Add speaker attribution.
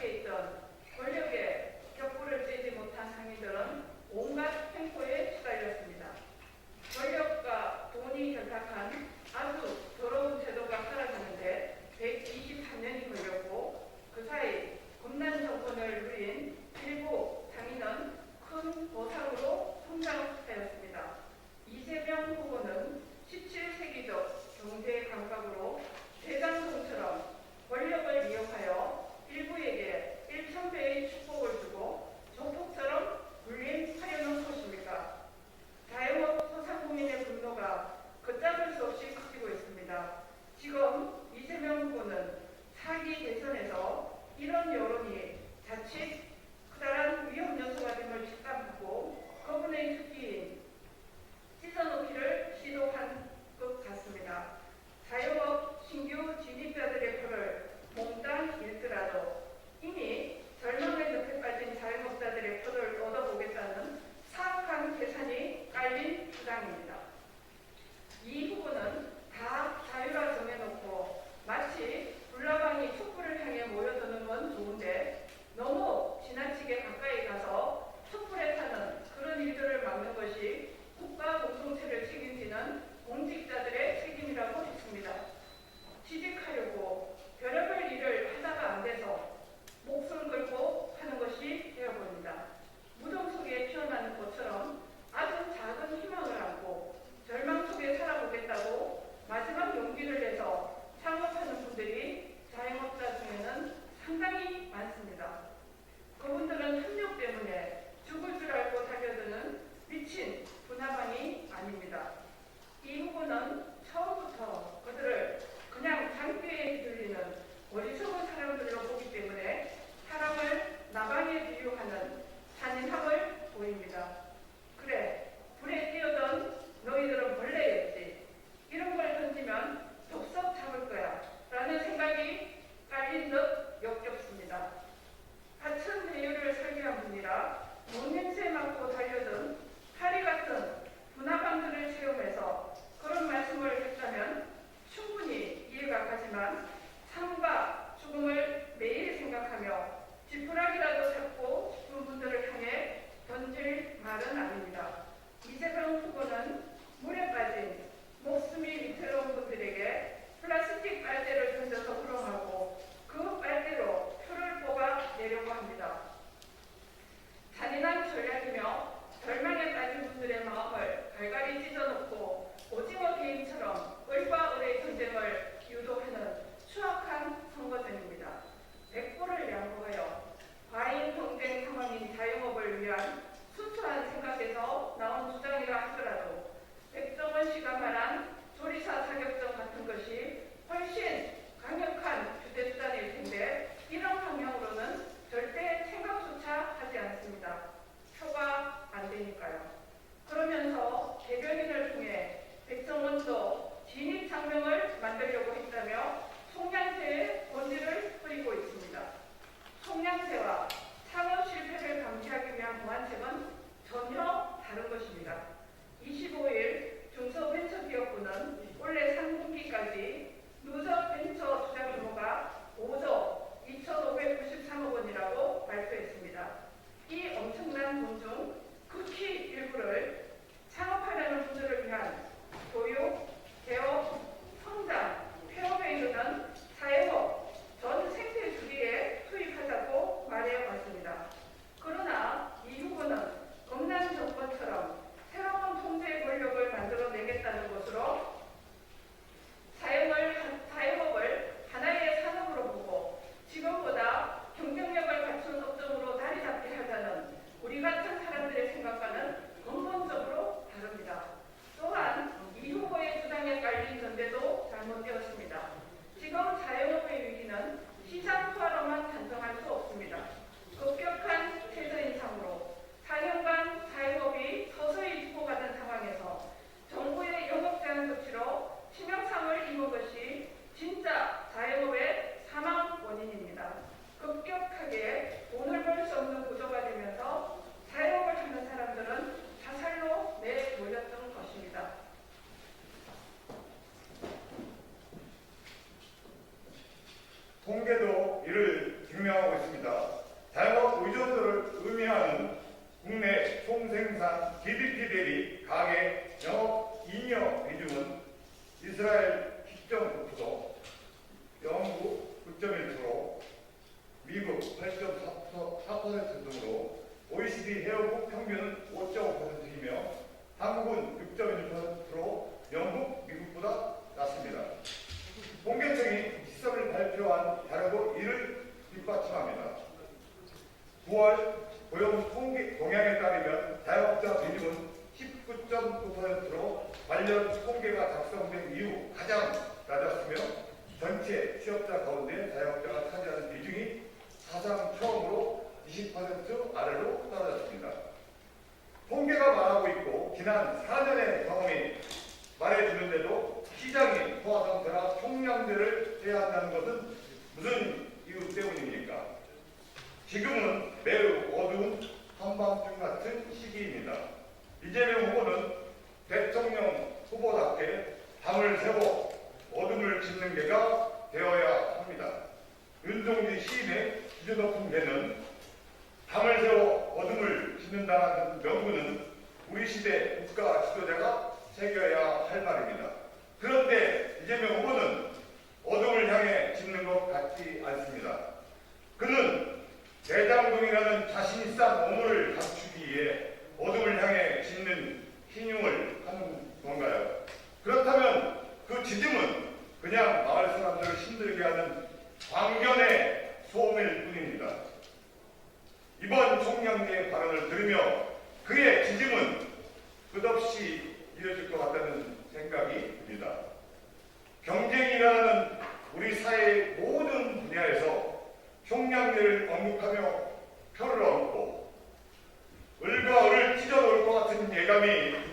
Speaker 1: Keaton. 생산
Speaker 2: GDP 대비 가계 영업 인여 비중은 이스라엘 10.9%, 영국 9.1%, 미국 8.4% 등으로 OECD 해외국 평균은 5.5%이며 한국은 관련 통계가 작성된 이후 가장 낮았으며 전체 취업자 가운데 자영업자가 차지하는 비중이 사상 처음으로 20% 아래로 떨어졌습니다. 통계가 말하고 있고 지난 4년의 경험이 말해주는데도 시장이 소화 상태나 총량제를 해야 한다는 것은 무슨 이유 때문입니까? 지금은 매우 어두운 한밤중 같은 시기입니다. 이재명 후보는 대통령 후보답게 밤을 새고 어둠을 짓는 게가 되어야 합니다. 윤종진 시인의 기준 높은 개는 밤을 새워 어둠을 짓는다는 명분은 우리 시대 국가 지도자가 새겨야 할 말입니다. 그런데 이재명 후보는 어둠을 향해 짓는 것 같지 않습니다. 그는 대장동이라는 자신이 쌓은 오물을 감추기 위해 어둠을 향해 짓는 건가요? 그렇다면 그 지짐은 그냥 마을 사람들을 힘들게 하는 광견의 소음일 뿐입니다. 이번 총량리의 발언을 들으며 그의 지짐은 끝없이 이어질 것 같다는 생각이 듭니다. 경쟁이라는 우리 사회의 모든 분야에서 총량리를 언급하며 표를 얻고 을과 을을 찢어놓을 것 같은 예감이